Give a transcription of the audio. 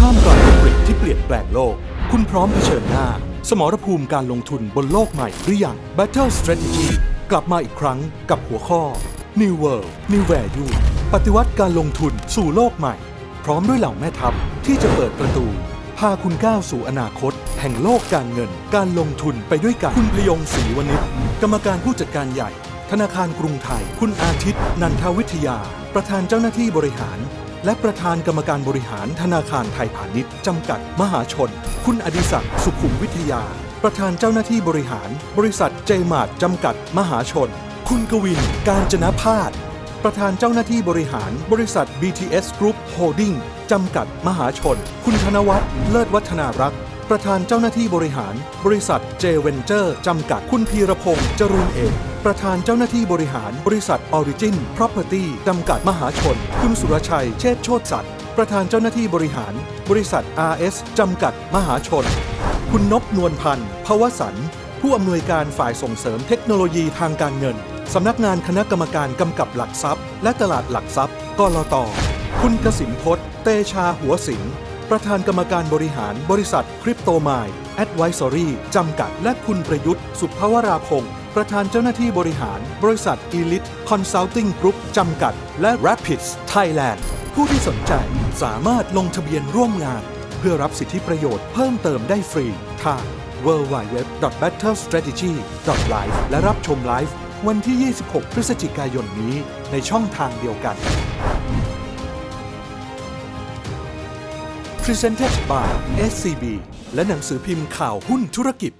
ท่ามกลางวิกฤตที่เปลี่ยนแปลงโลก คุณพร้อมเผชิญหน้า สมรภูมิการลงทุนบนโลกใหม่หรือยัง Battle Strategy กลับมาอีกครั้งกับหัวข้อ New World New Value ปฏิวัติการลงทุนสู่โลกใหม่ พร้อมด้วยเหล่าแม่ทัพที่จะเปิดประตู พาคุณก้าวสู่อนาคต แห่งโลกการเงิน การลงทุนไปด้วยกันคุณพยงศรีวณิชกรรมการผู้จัดการใหญ่ ธนาคารกรุงไทย คุณอาทิตย์ นันทวิทยา ประธานเจ้าหน้าที่บริหาร และประธานกรรมการบริหารธนาคารไทยพาณิชย์จำกัดมหาชน คุณอดิศักดิ์สุขุมวิทยา ประธานเจ้าหน้าที่บริหาร บริษัทเจมาร์จำกัดมหาชน คุณกวิน การจนะพาสประธานเจ้าหน้าที่บริหาร บริษัท BTS Group Holding จำกัดมหาชน คุณธนวัฒน์เลิศวัฒนารักษ์ประธานเจ้าหน้าที่บริหาร บริษัท J Venture จำกัดคุณพีรพงษ์จรูนเอก ประธานเจ้าหน้าที่บริหารบริษัท Origin Property จำกัดมหาชน คุณสุรชัย เชษโชติสัตย์ประธานเจ้าหน้าที่บริหาร บริษัท RS จำกัดมหาชน คุณนพนวลพันธ์ภวสันผู้อำนวยการฝ่ายส่งเสริมเทคโนโลยีทางการเงินสำนักงานคณะกรรมการกำกับหลักทรัพย์ และตลาดหลักทรัพย์กลตคุณกสินพศเตชาหัวสิงห์ประธานกรรมการบริหารบริษัทคริปโตมายแอดไวซอรี่จำกัด และคุณประยุทธ์ สุภวราพงศ์ ประธานเจ้าหน้าที่บริหาร บริษัท Elite Consulting Group จำกัด และ Rapids Thailand ผู้ที่สนใจสามารถลงทะเบียนร่วมงาน เพื่อรับสิทธิประโยชน์เพิ่มเติมได้ฟรีทาง www.battlestrategy.live และรับชมไลฟ์วันที่ 26 พฤศจิกายนนี้ในช่องทางเดียวกัน Presented by SCB และหนังสือพิมพ์ข่าวหุ้นธุรกิจ